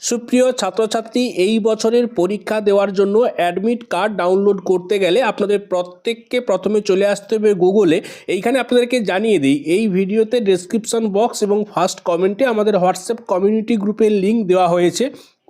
সুপ্রিয় ছাত্রছাত্রী, এই বছরের পরীক্ষা দেওয়ার জন্য অ্যাডমিট কার্ড ডাউনলোড করতে গেলে আপনাদের প্রত্যেককে প্রথমে চলে আসতে হবে গুগলে এইখানে আপনাদেরকে জানিয়ে দিই, এই ভিডিওতে ডেসক্রিপশন বক্স এবং ফার্স্ট কমেন্টে আমাদের হোয়াটসঅ্যাপ কমিউনিটি গ্রুপের লিঙ্ক দেওয়া হয়েছে।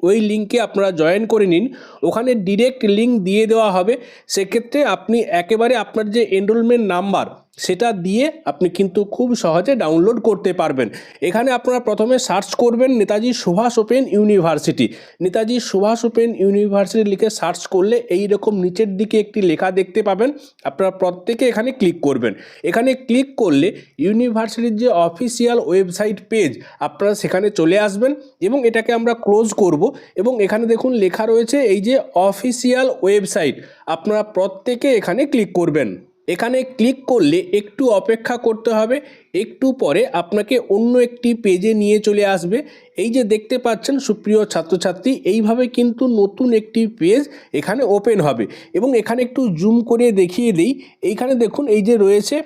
ওই লিঙ্কে আপনারা জয়েন করে নিন। ওখানে ডিরেক্ট লিঙ্ক দিয়ে দেওয়া হবে। সেক্ষেত্রে আপনি একেবারে আপনার যে এনরোলমেন্ট নাম্বার সেটা দিয়ে আপনি কিন্তু খুব সহজে ডাউনলোড করতে পারবেন। এখানে আপনারা প্রথমে সার্চ করবেন Netaji Subhas open university. Netaji Subhas open university লিখে সার্চ করলে এই রকম নিচের দিকে একটি লেখা দেখতে পাবেন। আপনারা প্রত্যেকে এখানে ক্লিক করবেন। এখানে ক্লিক করলে ইউনিভার্সিটির যে অফিসিয়াল ওয়েবসাইট পেজ আপনারা সেখানে চলে আসবেন এবং এটাকে আমরা ক্লোজ করব এবং এখানে দেখুন লেখা রয়েছে এই যে অফিসিয়াল ওয়েবসাইট আপনারা প্রত্যেকে এখানে ক্লিক করবেন। এখানে ক্লিক করলে একটু অপেক্ষা করতে হবে, একটু পরে আপনাকে অন্য একটি পেজে নিয়ে চলে আসবে। এই যে দেখতে পাচ্ছেন সুপ্রিয় ছাত্রছাত্রী, এইভাবে কিন্তু নতুন একটি পেজ এখানে ওপেন হবে। এবং এখানে একটু জুম করে দেখিয়ে দিই। এইখানে দেখুন, এই যে রয়েছে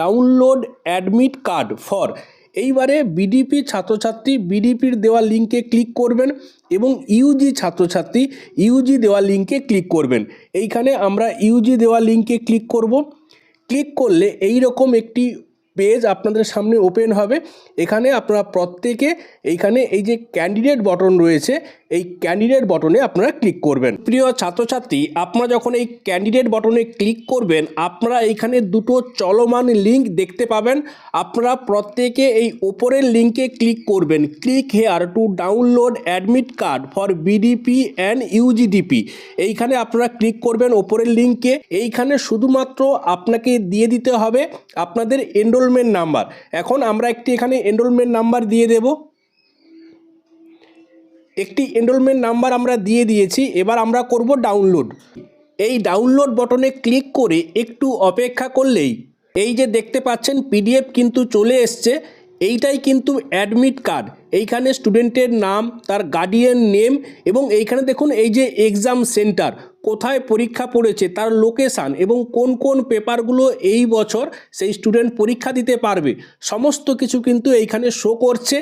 ডাউনলোড অ্যাডমিট কার্ড ফর এইবারে বিডিপি ছাত্রছাত্রী বিডিপির দেওয়া লিঙ্কে ক্লিক করবেন এবং ইউজি ছাত্রছাত্রী ইউজি দেওয়া লিঙ্কে ক্লিক করবেন। এইখানে আমরা ইউজি দেওয়া লিঙ্কে ক্লিক করব। ক্লিক করলে এই রকম একটি পেজ আপনাদের সামনে ওপেন হবে। এখানে আপনারা প্রত্যেকে এইখানে এই যে ক্যান্ডিডেট বটন রয়েছে, এই ক্যান্ডিডেট বটনে আপনারা ক্লিক করবেন। প্রিয় ছাত্রছাত্রী, আপনারা যখন এই ক্যান্ডিডেট বটনে ক্লিক করবেন, আপনারা এইখানে দুটো চলমান লিঙ্ক দেখতে পাবেন। আপনারা প্রত্যেকে এই ওপরের লিঙ্কে ক্লিক করবেন। Click here to download admit card for BDP and UGDP এইখানে আপনারা ক্লিক করবেন ওপরের লিঙ্কে এইখানে শুধুমাত্র আপনাকে দিয়ে দিতে হবে। আপনাদের এনরোলমেন্ট নাম্বার এখন আমরা একটি এখানে এনরোলমেন্ট নাম্বার দিয়ে দেব। একটি এনরোলমেন্ট নাম্বার আমরা দিয়ে দিয়েছি। এবার আমরা করব ডাউনলোড এই ডাউনলোড বটনে ক্লিক করে একটু অপেক্ষা করলেই এই যে দেখতে পাচ্ছেন পিডিএফ কিন্তু চলে এসছে। এইটাই কিন্তু অ্যাডমিট কার্ড এইখানে স্টুডেন্টের নাম, তার গার্ডিয়ান নেম এবং এইখানে দেখুন এই যে এক্সাম সেন্টার কোথায় পরীক্ষা পড়েছে, তার লোকেশান এবং কোন কোন পেপারগুলো এই বছর সেই স্টুডেন্ট পরীক্ষা দিতে পারবে, সমস্ত কিছু কিন্তু এইখানে শো করছে।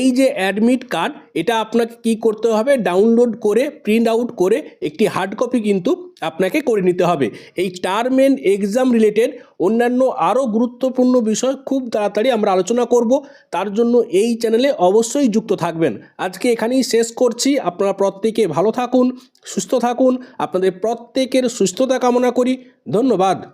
এই যে অ্যাডমিট কার্ড এটা আপনাকে কি করতে হবে? ডাউনলোড করে প্রিন্ট আউট করে একটি হার্ড কপি কিন্তু আপনাকে করে নিতে হবে। এই টার্ম এন্ড এক্সাম রিলেটেড অন্যান্য আরও গুরুত্বপূর্ণ বিষয় খুব তাড়াতাড়ি আমরা আলোচনা করব। তার জন্য এই চ্যানেলে অবশ্যই যুক্ত থাকবেন। আজকে এখানেই শেষ করছি। আপনারা প্রত্যেকে ভালো থাকুন, সুস্থ থাকুন। আপনাদের প্রত্যেকের সুস্থতা কামনা করি। ধন্যবাদ।